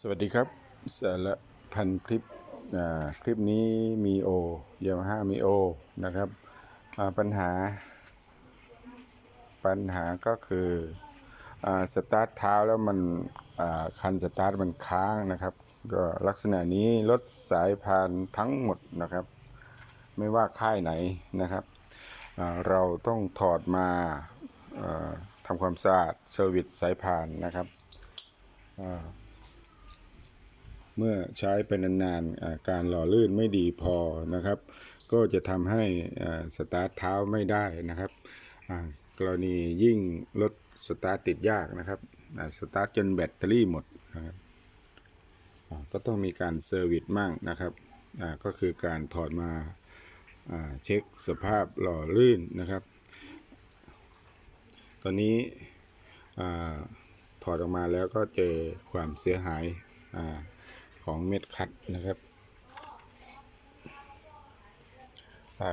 สวัสดีครับสารพันคลิปคลิปนี้มีโอยามาฮ่ามีโอนะครับปัญหา ปัญหาก็คืออสตาร์ทเท้าแล้วมันคันสตาร์ทมันค้างนะครับ ก็ลักษณะนี้รถสายพานทั้งหมดนะครับ ไม่ว่าค่ายไหนนะครับ เราต้องถอดมาทำความสะอาดเซอร์วิสสายพานนะครับ เมื่อใช้เป็นานๆการหล่อลื่นไม่ดีพอนะครับ ก็จะทำให้สตาร์ทเท้าไม่ได้นะครับกรณียิ่งรถสตาร์ทติดยากนะครับสตาร์ทจนแบตเตอรี่หมดนะครับก็ต้องมีการเซอร์วิสมั่งนะครับก็คือการถอดมาเช็คสภาพหล่อลื่นนะครับ ตอนนี้อถอดออกมาแล้วก็เจอความเสียหายอ่า ของเม็ดคัดนะครับ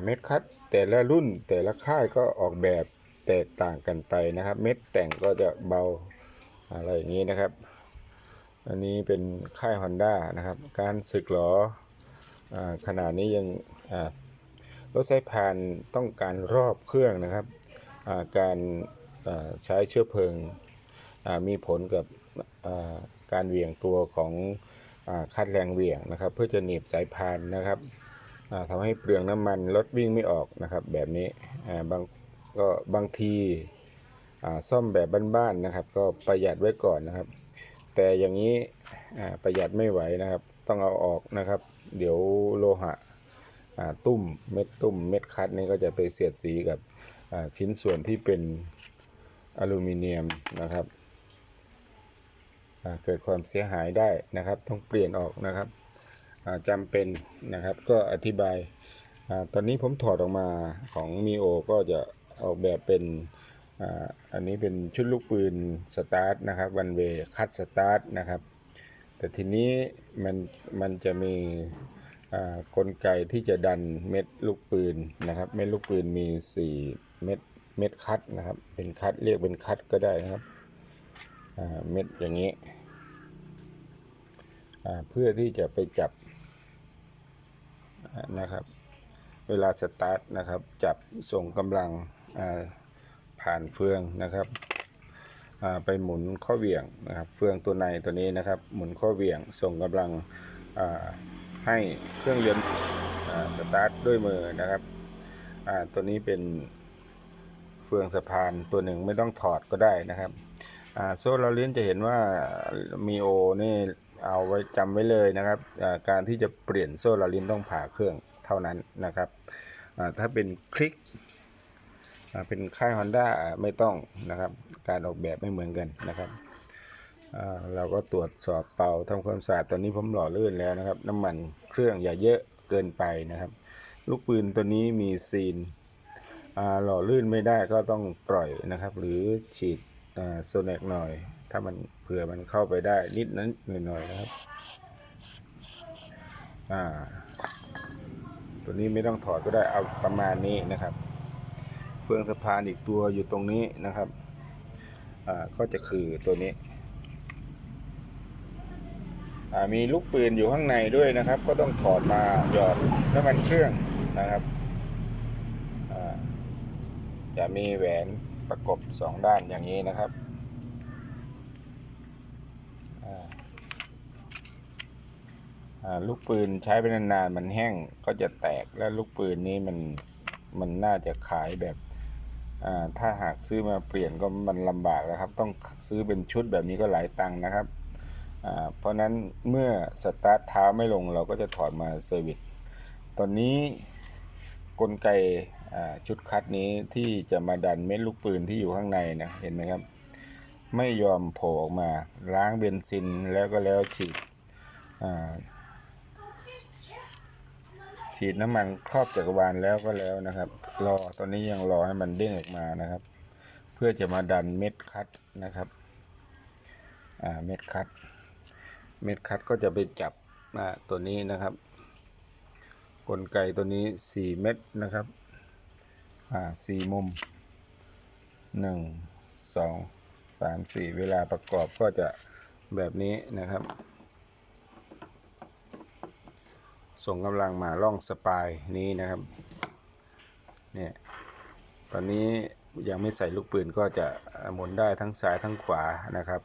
เม็ดคัดแต่ละรุ่นแต่ละค่ายก็ออกแบบแตกต่างกันไปนะครับ เม็ดแต่งก็จะเบาอะไรอย่างนี้นะครับ อันนี้เป็นค่าย Honda นะครับ การสึกหรออขนาดนี้ยังรถสายพานต้องการรอบเครื่องนะครับ การใช้เชื้อเพลิงมีผลกับการเหวี่ยงตัวของ คัดแรงเหวี่ยงนะครับ เพื่อจะหนีบสายพานนะครับอ่าทำให้เปลืองน้ำมันรถวิ่งไม่ออกนะครับ แบบนี้บางก็บางทีซ่อมแบบบ้านๆนะครับ ก็ประหยัดไว้ก่อนนะครับ แต่อย่างนี้ประหยัดไม่ไหวนะครับ ต้องเอาออกนะครับ เดี๋ยวโลหะตุ้มเม็ดตุ้มเม็ดคัดนี่ก็จะไปเสียดสีกับชิ้นส่วนที่เป็นอลูมิเนียมนะครับ เกิดความเสียหายได้นะครับ ต้องเปลี่ยนออกนะครับอ่าจำเป็นนะครับก็อธิบายอตอนนี้ผมถอดออกมาของมีโอก็จะออกแบบเป็นอ,อันนี้เป็นชุดลูกปืนสตาร์ทนะครับวันเวคัดสตาร์ทนะครับ แต่ทีนี้มันมันจะมีกลไกที่จะดันเม็ดลูกปืนนะครับ เม็ดลูกปืนมี 4 เม็ดเม็ดคัดนะครับ เป็นคัดเรียกเป็นคัดก็ได้นะครับ เม็ดอย่างนี้เพื่อที่จะไปจับนะครับ เวลาสตาร์ทนะครับ จับส่งกำลังผ่านเฟืองนะครับไปหมุนข้อเหวี่ยงนะครับ เฟืองตัวในตัวนี้นะครับ หมุนข้อเหวี่ยงส่งกำลังให้เครื่องยนต์สตาร์ทด้วยมือนะครับตัวนี้เป็นเฟืองสะพานตัวหนึ่งไม่ต้องถอดก็ได้นะครับ โซ่เราเลี้ยนจะเห็นว่ามีโอนี่เอาไว้จำไว้เลยนะครับการที่จะเปลี่ยนโซ่เราเลี้ยนต้องผ่าเครื่องเท่านั้นนะครับถ้าเป็นคลิกเป็นค่าย Honda อ่าไม่ต้องนะครับ การออกแบบไม่เหมือนกันนะครับเราก็ตรวจสอบเป่าทำความสะอาดตอนนี้ผมหล่อลื่นแล้วนะครับ น้ำมันเครื่องอย่าเยอะเกินไปนะครับ ลูกปืนตัวนี้มีซีนหล่อลื่นไม่ได้ก็ต้องปล่อยนะครับ หรือฉีด โซเนกหน่อย ถ้ามันเผื่อมันเข้าไปได้นิดนั้นหน่อยๆนะครับอ่าตัวนี้ไม่ต้องถอดก็ได้เอาประมาณนี้นะครับเฟืองสะพานอีกตัวอยู่ตรงนี้นะครับอ่าก็จะคือตัวนี้อ่ามีลูกปืนอยู่ข้างในด้วยนะครับ ก็ต้องถอดมาหยอดน้ำมันเครื่องนะครับอ่าจะมีแหวน ประกบสองด้านอย่างนี้นะครับลูกปืนใช้ไปนานๆมันแห้งก็จะแตกแล้วลูกปืนนี้มันมันน่าจะขายแบบถ้าหากซื้อมาเปลี่ยนก็มันลำบากแล้วครับ ต้องซื้อเป็นชุดแบบนี้ก็หลายตังค์นะครับเพราะนั้นเมื่อสตาร์ทเท้าไม่ลงเราก็จะถอดมาเซอร์วิสตอนนี้กลไก ชุดคัดนี้ที่จะมาดันเม็ดลูกปืนที่อยู่ข้างในนะเห็นไหมครับ ไม่ยอมโผล่ออกมาล้างเบนซินแล้วก็แล้วฉีดฉีดน้ำมันครอบจักรวาลแล้วก็แล้วนะครับ รอตอนนี้ยังรอให้มันเด้งออกมานะครับ เพื่อจะมาดันเม็ดคัดนะครับเม็ดคัด เม็ดคัดก็จะไปจับตัวนี้นะครับ กลไกตัวนี้ 4 เม็ดนะครับ อ่าสี่มุม1 2 3 4เวลาประกอบก็จะแบบนี้นะครับ ส่งกำลังมาล่องสปายนี้นะครับเนี่ยตอนนี้ยังไม่ใส่ลูกปืนก็จะหมุนได้ทั้งซ้ายทั้งขวานะครับ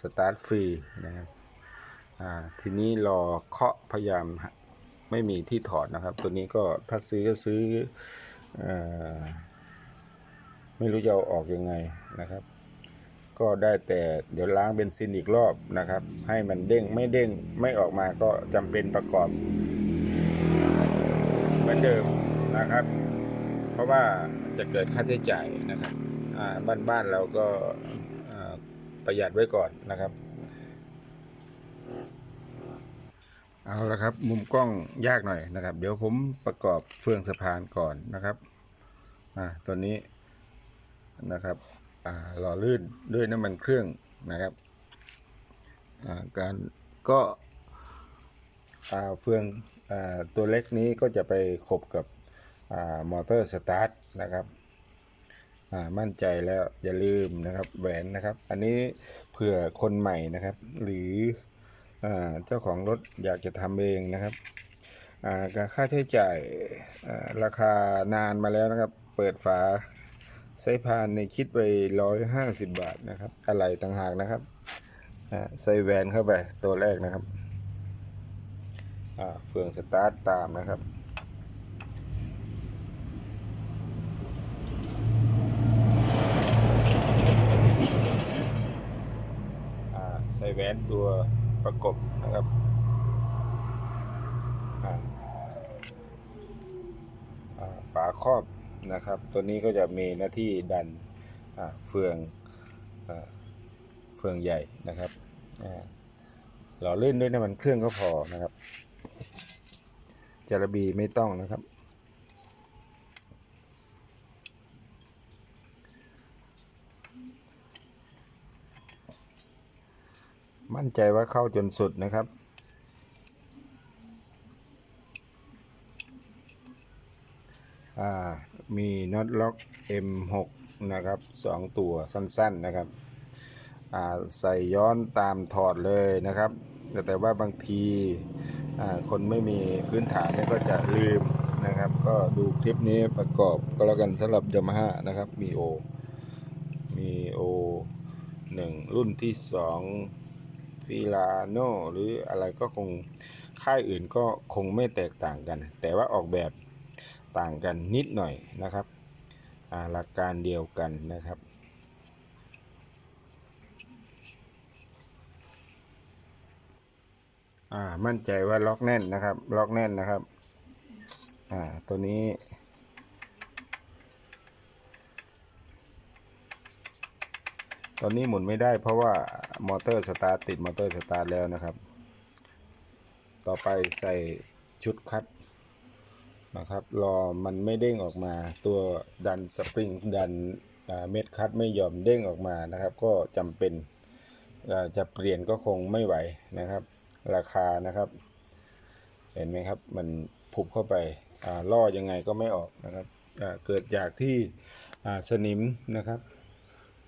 สตาร์ทฟรีนะครับทีนี้รอเคาะพยายามไม่มีที่ถอดนะครับ ตัวนี้ก็ถ้าซื้อก็ซื้อ ไม่รู้จะเอาออกยังไงนะครับ ก็ได้แต่เดี๋ยวล้างเบนซินอีกรอบนะครับ ให้มันเด้งไม่เด้งไม่ออกมาก็จำเป็นประกอบ เหมือนเดิมนะครับ เพราะว่าจะเกิดค่าใช้จ่ายนะครับอ่าบ้านๆเราก็ประหยัดไว้ก่อนนะครับ เอาละครับ มุมกล้องยากหน่อยนะครับ เดี๋ยวผมประกอบเฟืองสะพานก่อนนะครับอ่าตัวนี้นะครับอ่าหล่อลื่นด้วยน้ำมันเครื่องนะครับอ่าการก็อ่าเฟืองอ่าตัวเล็กนี้ก็จะไปขบกับอ่ามอเตอร์สตาร์ทนะครับอ่ามั่นใจแล้วอย่าลืมนะครับแหวนนะครับ อันนี้เผื่อคนใหม่นะครับ หรือ เจ้าของรถอยากจะทำเองนะครับการค่าใช้จ่ายราคานานมาแล้วนะครับ เปิดฝาไซพานในคิดไปร้อยห้าสิบบาทนะครับ อะไรต่างหากนะครับใส่แวนเข้าไปตัวแรกนะครับเฟืองสตาร์ทตามนะครับใส่แวนตัว ประกบนะครับฝาครอบนะครับ ตัวนี้ก็จะมีหน้าที่ดันเฟืองอเฟืองใหญ่นะครับหล่อลื่นด้วยน้ำมันเครื่องก็พอนะครับจาระบีไม่ต้องนะครับ มั่นใจว่าเข้าจนสุดนะครับอ่ามีน็อตล็อก M6 นะครับ2ตัวสั้นๆนะครับอ่าใส่ย้อนตามถอดเลยนะครับ แต่แต่ว่าบางทีอ่าคนไม่มีพื้นฐานก็จะลืมนะครับ ก็ดูคลิปนี้ประกอบก็แล้วกันสำหรับยามาฮ่านะครับ มีโอมีโอหนึ่งรุ่นที่สอง ฟิลาโนหรืออะไรก็คงค่ายอื่นก็คงไม่แตกต่างกัน แต่ว่าออกแบบต่างกันนิดหน่อยนะครับหลักการเดียวกันนะครับมั่นใจว่าล็อกแน่นนะครับ ล็อกแน่นนะครับ ตัวนี้ ตอนนี้หมุนไม่ได้เพราะว่ามอเตอร์สตาร์ทติดมอเตอร์สตาร์ทแล้วนะครับ ต่อไปใส่ชุดคัดนะครับ รอมันไม่เด้งออกมา ตัวดันสปริงดันเม็ดคัดไม่ยอมเด้งออกมานะครับ ก็จำเป็นจะเปลี่ยนก็คงไม่ไหวนะครับ ราคานะครับ เห็นไหมครับมันผุบเข้าไปล่อยังไงก็ไม่ออกนะครับเกิดจากที่สนิมนะครับ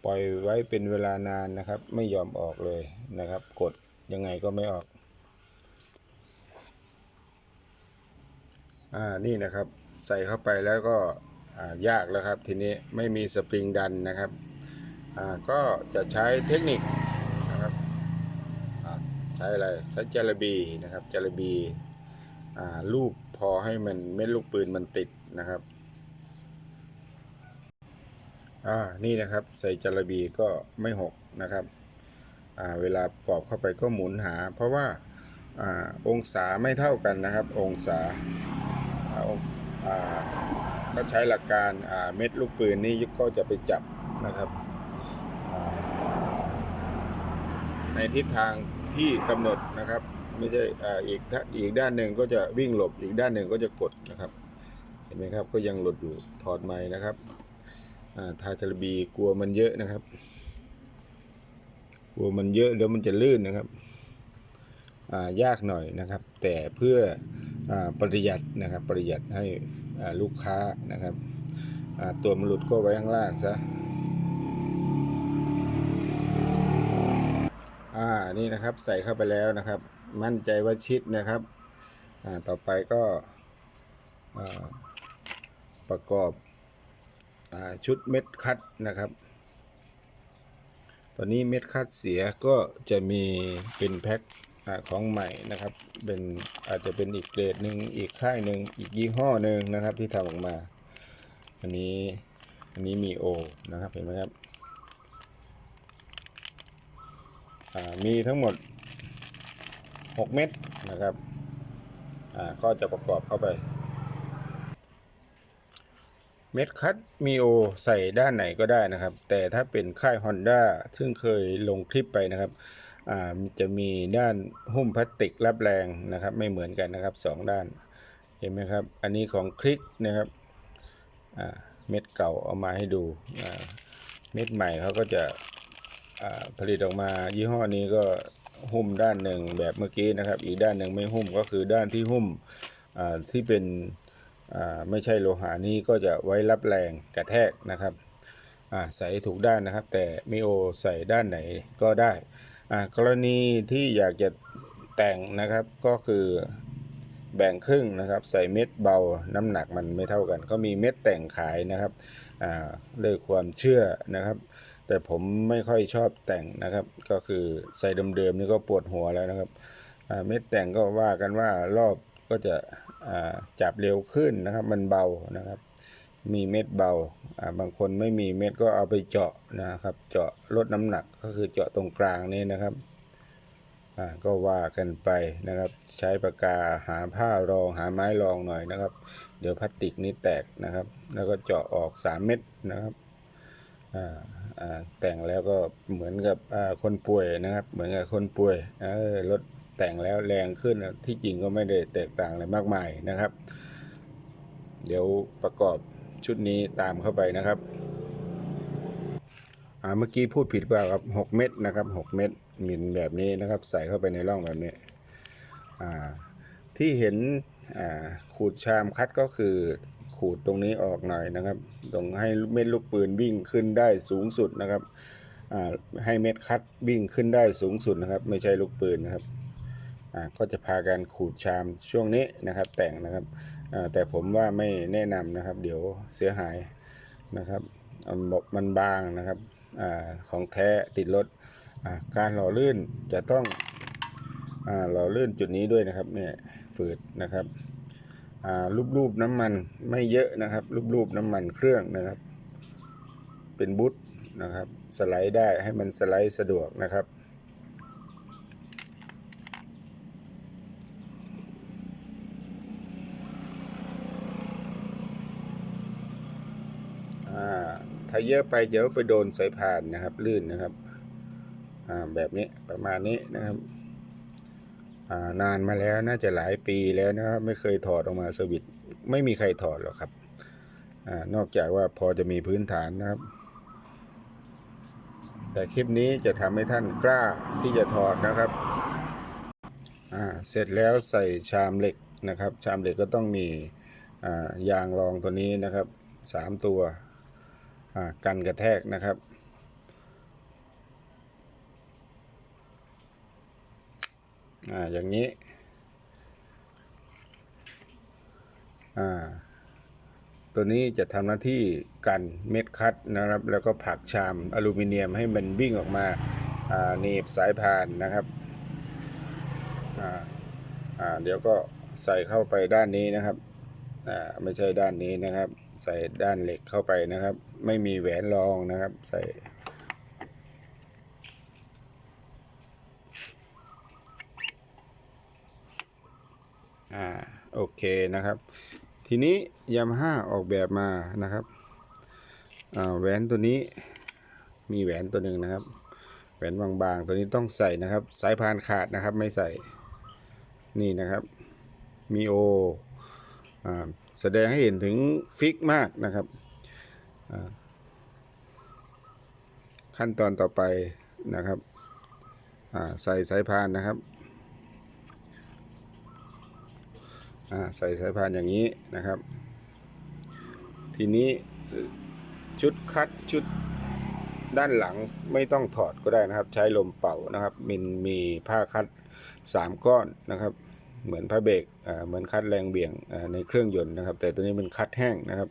ปล่อยไว้เป็นเวลานานนะครับ ไม่ยอมออกเลยนะครับ กดยังไงก็ไม่ออก อ่านี่นะครับใส่เข้าไปแล้วก็ยากแล้วครับ ทีนี้ไม่มีสปริงดันนะครับอ่าก็จะใช้เทคนิคนะครับใช้อะไรใช้จาระบีนะครับจาระบีอ่าลูบพอให้มันเม็ดลูกปืนมันติดนะครับ อ่านี่นะครับใส่จาระบีก็ไม่หกนะครับอ่าเวลาประกอบเข้าไปก็หมุนหา เพราะว่าอ่าองศาไม่เท่ากันนะครับ องศาอ่าอ่าก็ใช้หลักการอ่าเม็ดลูกปืนนี่ก็จะไปจับนะครับในทิศทางที่กำหนดนะครับไม่ใช่อ่าอีกอีกด้านหนึ่งก็จะวิ่งหลบอีกด้านหนึ่งก็จะกดนะครับ เห็นไหมครับก็ยังหลดอยู่ถอดไม้นะครับ ทาจาระบีกลัวมันเยอะนะครับ กลัวมันเยอะเดี๋ยวมันจะลื่นนะครับยากหน่อยนะครับ แต่เพื่ออประหยัดนะครับประหยัดให้ลูกค้านะครับตัวมันหลุดก็ไว้ข้างล่างซะอ่านี่นะครับใส่เข้าไปแล้วนะครับ มั่นใจว่าชิดนะครับอ่าต่อไปก็ประกอบ ชุดเม็ดคัดนะครับ ตอนนี้เม็ดคัดเสียก็จะมีเป็นแพ็คของใหม่นะครับ เป็นอาจจะเป็นอีกเกรดหนึ่งอีกค่ายหนึ่งอีกยี่ห้อหนึ่งนะครับที่ทำออกมา อันนี้อันนี้มีโอนะครับเห็นไหมครับมีทั้งหมด 6 เม็ดนะครับก็จะประกอบเข้าไป เม็ดคัดมีโอใส่ด้านไหนก็ได้นะครับ แต่ถ้าเป็นค่าย Honda ซึ่งเคยลงคลิปไปนะครับอ่าจะมีด้านหุ้มพลาสติกรับแรงนะครับ ไม่เหมือนกันนะครับสองด้านเห็นไหมครับ อันนี้ของคลิกนะครับอ่าเม็ดเก่าเอามาให้ดูเม็ดใหม่เขาก็จะอ่าผลิตออกมายี่ห้อนี้ก็หุ้มด้านหนึ่งแบบเมื่อกี้นะครับ อีกด้านหนึ่งไม่หุ้มก็คือด้านที่หุ้มอ่าที่เป็น ไม่ใช่โลหะนี้ก็จะไว้รับแรงกระแทกนะครับใส่ถูกด้านนะครับ แต่มิโอใส่ด้านไหนก็ได้กรณีที่อยากจะแต่งนะครับก็คือแบ่งครึ่งนะครับใส่เม็ดเบาน้ำหนักมันไม่เท่ากัน ก็มีเม็ดแต่งขายนะครับด้วยความเชื่อนะครับ แต่ผมไม่ค่อยชอบแต่งนะครับ ก็คือใส่เดิมๆนี่ก็ปวดหัวแล้วนะครับเม็ดแต่งก็ว่ากันว่ารอบก็จะ จับเร็วขึ้นนะครับ มันเบานะครับ มีเม็ดเบาบางคนไม่มีเม็ดก็เอาไปเจาะนะครับ เจาะลดน้ำหนักก็คือเจาะตรงกลางนี่นะครับก็ว่ากันไปนะครับ ใช้ปากกาหาผ้ารองหาไม้รองหน่อยนะครับ เดี๋ยวพลาสติกนี้แตกนะครับ แล้วก็เจาะออก 3 เม็ดนะครับแต่งแล้วก็เหมือนกับคนป่วยนะครับ เหมือนกับคนป่วยลด แต่งแล้วแรงขึ้นที่จริงก็ไม่ได้แตกต่างอะไรมากมายนะครับ เดี๋ยวประกอบชุดนี้ตามเข้าไปนะครับอ่าเมื่อกี้พูดผิดเปล่าครับ6เม็ดนะครับ6เม็ดมิลแบบนี้นะครับ ใส่เข้าไปในร่องแบบนี้อ่าที่เห็นอ่าขูดชามคัดก็คือขูดตรงนี้ออกหน่อยนะครับตรงให้เม็ดลูกปืนวิ่งขึ้นได้สูงสุดนะครับให้เม็ดคัดวิ่งขึ้นได้สูงสุดนะครับ ไม่ใช่ลูกปืนนะครับ ก็จะพากันขูดชามช่วงนี้นะครับ แต่งนะครับแต่ผมว่าไม่แนะนำนะครับ เดี๋ยวเสียหายนะครับอ่าบมันบางนะครับอของแท้ติดรถการหล่อลื่นจะต้องหล่อลื่นจุดนี้ด้วยนะครับเนี่ยฝืดนะครับอ่ารูปๆน้ำมันไม่เยอะนะครับ รูปๆน้ำมันเครื่องนะครับ เป็นบุ๊ทนะครับ สไลด์ได้ให้มันสไลด์สะดวกนะครับ อ่าถ้า เยอะไปเดี๋ยวไปโดนสายพานนะครับ ลื่นนะครับแบบนี้ประมาณนี้นะครับานานมาแล้วน่าจะหลายปีแล้วนะครับไม่เคยถอดออกมาสวิตไม่มีใครถอดหรอกครับอนอกจากว่าพอจะมีพื้นฐานนะครับ แต่คลิปนี้จะทำให้ท่านกล้าที่จะถอดนะครับเสร็จแล้วใส่ชามเหล็กนะครับ ชามเหล็กก็ต้องมียางรองตัวนี้นะครับสามตัว กันกระแทกนะครับ อ่า อย่างนี้ อ่า ตัวนี้จะทำหน้าที่กันเม็ดคัดนะครับ แล้วก็ผักชามอลูมิเนียมให้มันวิ่งออกมาหนีบสายพานนะครับ เดี๋ยวก็ใส่เข้าไปด้านนี้นะครับ ไม่ใช่ด้านนี้นะครับ ใส่ด้านเหล็กเข้าไปนะครับ ไม่มีแหวนรองนะครับ ใส่อ่าโอเคนะครับ ทีนี้ยามาฮ่าออกแบบมานะครับแหวนตัวนี้มีแหวนตัวหนึ่งนะครับ แหวนบางๆ ตัวนี้ต้องใส่นะครับ สายพานขาดนะครับไม่ใส่นี่นะครับ มีโออ่า แสดงให้เห็นถึงฟิกมากนะครับ ขั้นตอนต่อไปนะครับใส่สายพานนะครับใส่สายพานอย่างนี้นะครับ ทีนี้ชุดคัดชุดด้านหลังไม่ต้องถอดก็ได้นะครับ ใช้ลมเป่านะครับมินมีผ้าคัด 3 ก้อนนะครับ เหมือนพระเบรกเหมือนคัดแรงเบี่ยงในเครื่องยนต์นะครับ แต่ตัวนี้เป็นคัดแห้งนะครับ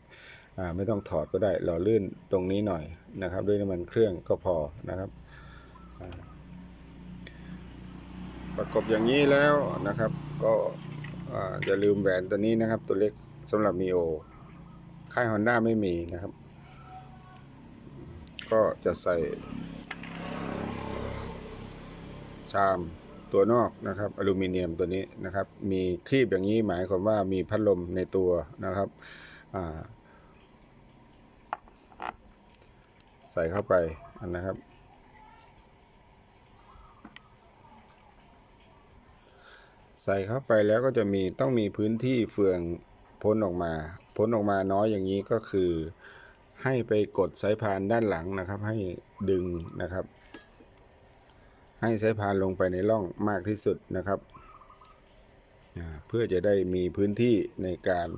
ไม่ต้องถอดก็ได้หล่อลื่นตรงนี้หน่อยนะครับ ด้วยน้ำมันเครื่องก็พอนะครับประกบอย่างนี้แล้วนะครับ ก็อย่าลืมแหวนตัวนี้นะครับ ตัวเล็กสำหรับมีโอค่ายฮอนด้าไม่มีนะครับ ก็จะใส่ชาม ตัวนอกนะครับอลูมิเนียมตัวนี้นะครับ มีครีบอย่างนี้หมายความว่ามีพัดลมในตัวนะครับใส่เข้าไปนะครับ ใส่เข้าไปแล้วก็จะมีต้องมีพื้นที่เฟืองพ้นออกมา พ้นออกมาน้อยอย่างนี้ก็คือให้ไปกดสายพานด้านหลังนะครับ ให้ดึงนะครับ ให้สายพานลงไปในร่องมากที่สุดนะครับ เพื่อจะได้มีพื้นที่ในการ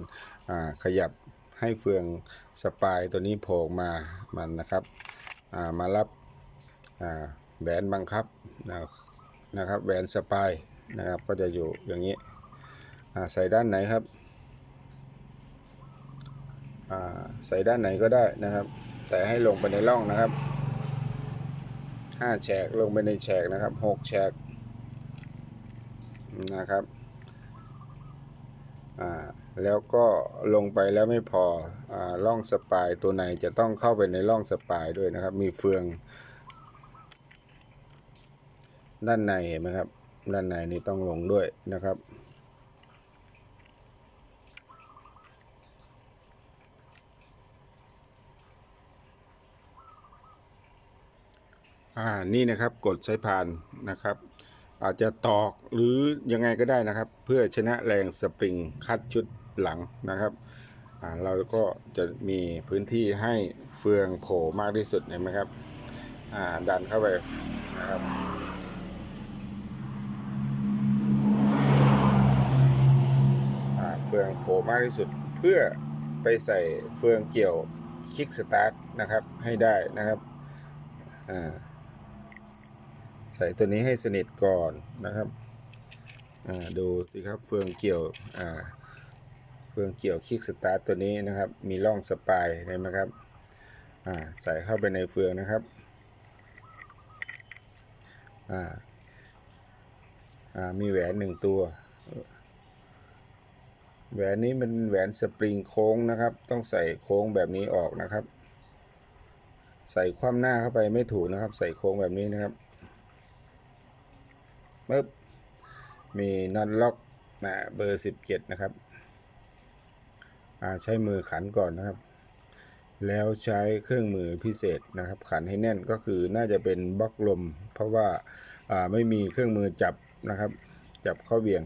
ขยับให้เฟืองสปายตัวนี้โผล่มามันนะครับามารับแหวนบังคับนะครับแหวนสปายนะครับก็จะอยู่อย่างนี้ใส่ด้านไหนครับใส่ด้านไหนก็ได้นะครับ แต่ให้ลงไปในร่องนะครับ ห้าแฉกลงไปในแฉกนะครับหกแฉกนะครับอ่าแล้วก็ลงไปแล้วไม่พออาร่องสปายตัวในจะต้องเข้าไปในร่องสปายด้วยนะครับ มีเฟือง ด้านในเห็นไหมครับ ด้านในนี่ต้องลงด้วยนะครับ อ่านี่นะครับกดสายพานนะครับ อาจจะตอกหรือยังไงก็ได้นะครับ เพื่อชนะแรงสปริงคัดชุดหลังนะครับอ่าเราก็จะมีพื้นที่ให้เฟืองโผล่มากที่สุดเห็นไหมครับอ่าดันเข้าไปนะครับอ่าเฟืองโผล่มากที่สุดเพื่อไปใส่เฟืองเกี่ยวคิกสตาร์ทนะครับให้ได้นะครับ อ่า ใส่ตัวนี้ให้สนิทก่อนนะครับอ่าดูสิครับเฟืองเกี่ยวอ่าเฟืองเกี่ยวคิกสตาร์ทตัวนี้นะครับ มีร่องสปายเห็นไหมครับอ่าใส่เข้าไปในเฟืองนะครับอ่าอ่ามีแหวนหนึ่งตัว แหวนนี้มันแหวนสปริงโค้งนะครับ ต้องใส่โค้งแบบนี้ออกนะครับ ใส่คว่ำหน้าเข้าไปไม่ถูกนะครับ ใส่โค้งแบบนี้นะครับ ปึ๊บมีน็อตล็อกนะเบอร์17นะครับใช้มือขันก่อนนะครับ แล้วใช้เครื่องมือพิเศษนะครับ ขันให้แน่นก็คือน่าจะเป็นบล็อกลม เพราะว่าาไม่มีเครื่องมือจับนะครับ จับข้าเบี่ยง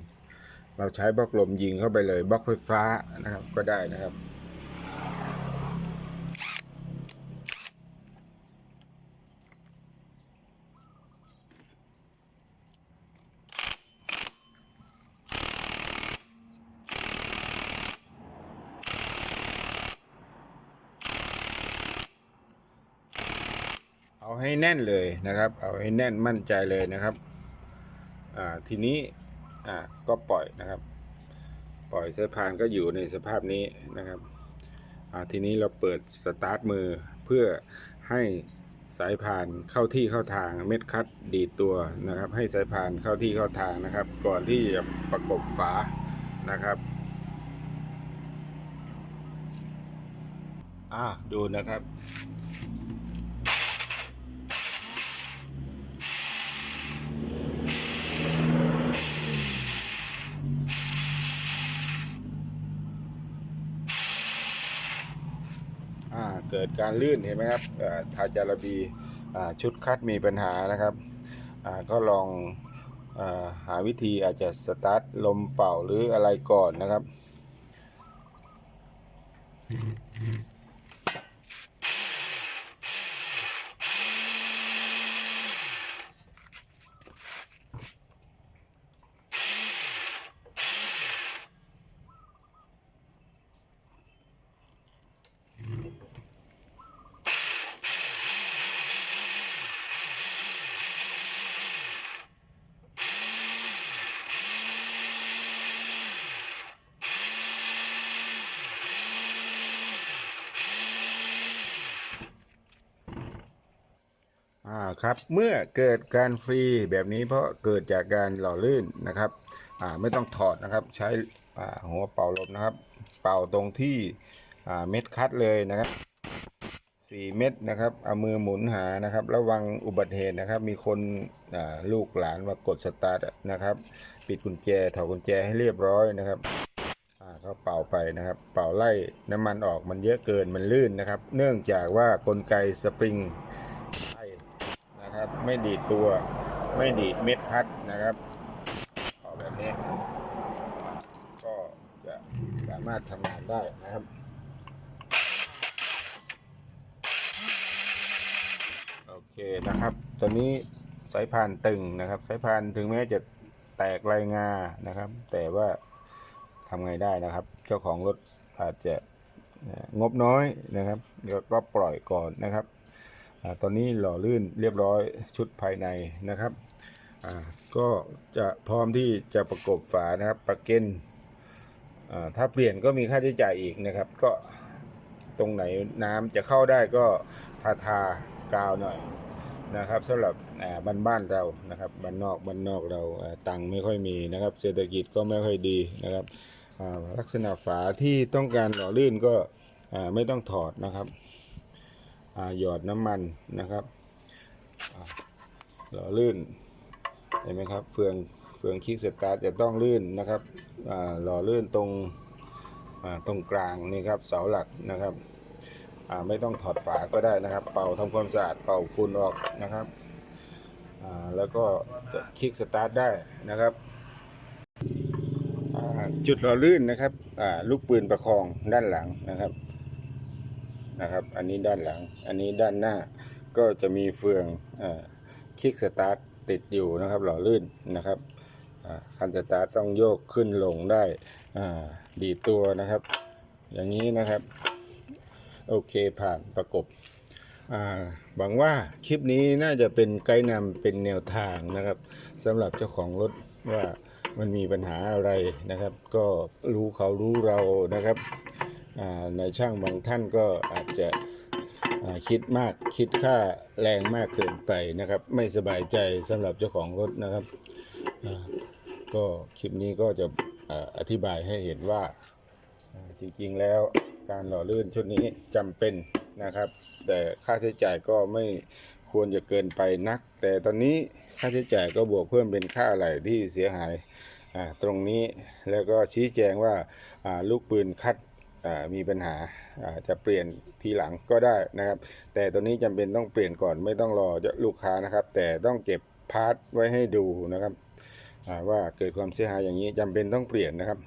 เราใช้บล็อกลมยิงเข้าไปเลยบล็อกไฟฟ้านะครับก็ได้นะครับ ให้แน่นเลยนะครับ เอาให้แน่นมั่นใจเลยนะครับทีนี้ก็ปล่อยนะครับ ปล่อยสายพานก็อยู่ในสภาพนี้นะครับทีนี้เราเปิดสตาร์ทมือเพื่อให้สายพานเข้าที่เข้าทางเม็ดคัดดีตัวนะครับ ให้สายพานเข้าที่เข้าทางนะครับ ก่อนที่จะประกบฝานะครับอ่าดูนะครับ อ่า เกิดการลื่นเห็นไหมครับทาจาระบีชุดคัดมีปัญหานะครับก็ลองอหาวิธีอาจจะสตาร์ทลมเป่าหรืออะไรก่อนนะครับาครับเมื่อเกิดการฟรีแบบนี้เพราะเกิดจากการหล่อลื่นนะครับอ่าไม่ต้องถอดนะครับใช้อ่าหัวเป่าลมนะครับ เป่าตรงที่อ่าเม็ดคัดเลยนะครับ4เม็ดนะครับเอามือหมุนหานะครับ ระวังอุบัติเหตุนะครับ มีคนอ่าลูกหลานมากดสตาร์ทนะครับ ปิดกุญแจถอดกุญแจให้เรียบร้อยนะครับอ่าเขาเป่าไปนะครับ เป่าไล่น้ำมันออกมันเยอะเกินมันลื่นนะครับ เนื่องจากว่ากลไกสปริง ไม่ดีดตัว ไม่ดีดเม็ดพัดนะครับเป่าแบบนี้ ก็จะสามารถทำงานได้นะครับโอเคนะครับ ตอนนี้สายพานตึงนะครับ สายพานถึงแม้จะแตกรายงานะครับ แต่ว่าทำไงได้นะครับ เจ้าของรถอาจจะงบน้อยนะครับเดี๋ยวก็ปล่อยก่อนนะครับ ตอนนี้หล่อลื่นเรียบร้อยชุดภายในนะครับก็จะพร้อมที่จะประกบฝานะครับประเก็นถ้าเปลี่ยนก็มีค่าใช้จ่ายอีกนะครับ ก็ตรงไหนน้ำจะเข้าได้ก็ทาทากาวหน่อยนะครับสำหรับบ้านบ้านเรานะครับบ้านนอกบ้านนอกเราตังค์ไม่ค่อยมีนะครับ เศรษฐกิจก็ไม่ค่อยดีนะครับลักษณะฝาที่ต้องการหล่อลื่นก็ไม่ต้องถอดนะครับ หยอดน้ำมันนะครับหล่อลื่นเห็นไหมครับเฟืองเฟืองคลิกสตาร์ทจะต้องลื่นนะครับหล่อลื่นตรงตรงกลางนี่ครับเสาหลักนะครับไม่ต้องถอดฝาก็ได้นะครับ เป่าทำความสะอาดเป่าฝุ่นออกนะครับแล้วก็จะคลิกสตาร์ทได้นะครับจุดหล่อลื่นนะครับลูกปืนประคองด้านหลังนะครับ นะครับ อันนี้ด้านหลัง อันนี้ด้านหน้าก็จะมีเฟืองอคลิกสตาร์ทติดอยู่นะครับ หล่อลื่นนะครับคันสตาร์ทต้องโยกขึ้นลงได้ดีตัวนะครับ อย่างนี้นะครับ โอเคผ่านประกบหวังว่าคลิปนี้น่าจะเป็นไกด์นำเป็นแนวทางนะครับสำหรับเจ้าของรถว่ามันมีปัญหาอะไรนะครับ ก็รู้เขารู้เรานะครับ ในช่างบางท่านก็อาจจะคิดมากคิดค่าแรงมากเกินไปนะครับ ไม่สบายใจสำหรับเจ้าของรถนะครับก็คลิปนี้ก็จะอ่าอธิบายให้เห็นว่าจริงๆแล้วการหล่อลื่นชุดนี้จำเป็นนะครับ แต่ค่าใช้จ่ายก็ไม่ควรจะเกินไปนัก แต่ตอนนี้ค่าใช้จ่ายก็บวกเพิ่มเป็นค่าอะไรที่เสียหายตรงนี้แล้วก็ชี้แจงว่าลูกปืนคัด มีปัญหาจะเปลี่ยนทีหลังก็ได้นะครับ แต่ตัวนี้จำเป็นต้องเปลี่ยนก่อนไม่ต้องรอลูกค้านะครับ แต่ต้องเก็บพาร์ทไว้ให้ดูนะครับว่าเกิดความเสียหายอย่างนี้จำเป็นต้องเปลี่ยนนะครับ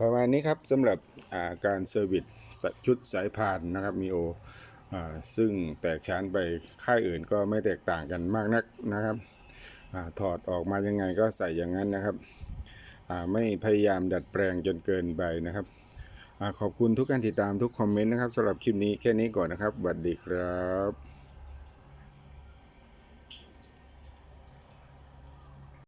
ประมาณนี้ครับสำหรับการเซอร์วิสชุดสายพานนะครับมีโอซึ่งแตกฉานไปค่ายอื่นก็ไม่แตกต่างกันมากนักนะครับอถอดออกมายังไงก็ใส่อย่างนั้นนะครับ ไม่พยายามดัดแปลงจนเกินไปนะครับ ขอบคุณทุกการติดตามทุกคอมเมนต์นะครับสำหรับคลิปนี้แค่นี้ก่อนนะครับสวัสดีครับ